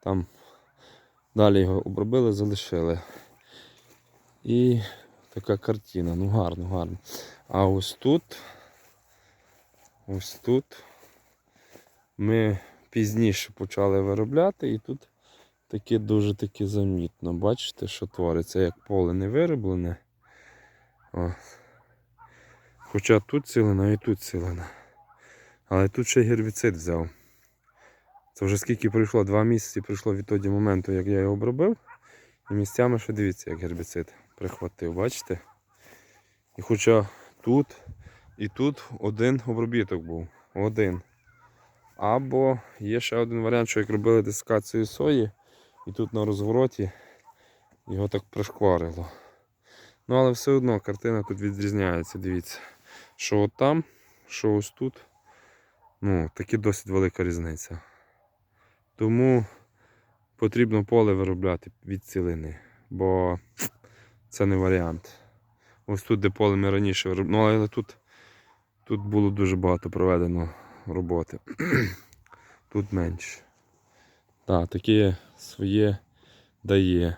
Там далі його обробили, залишили. І така картина. Ну гарно, гарно. А ось тут, ось тут ми пізніше почали виробляти і тут таке дуже таки замітно. Бачите, що твориться, як поле не вироблене. О. Хоча тут цілина і тут цілина. Але тут ще гербіцид взяв. Це вже скільки пройшло? Два місяці пройшло від тоді моменту, як я його обробив. І місцями ще дивіться, як гербіцид прихватив, бачите? І хоча тут і тут один обробіток був. Один. Або є ще один варіант, що як робили дискацію сої, і тут на розвороті його так пришкварило. Ну, але все одно картина тут відрізняється, дивіться. Що от там, що ось тут. Ну, таки досить велика різниця. Тому потрібно поле виробляти від цілини, бо це не варіант. Ось тут, де поле ми раніше виробляли, ну, але тут, тут було дуже багато проведено роботи. тут менше. Так, таке своє дає.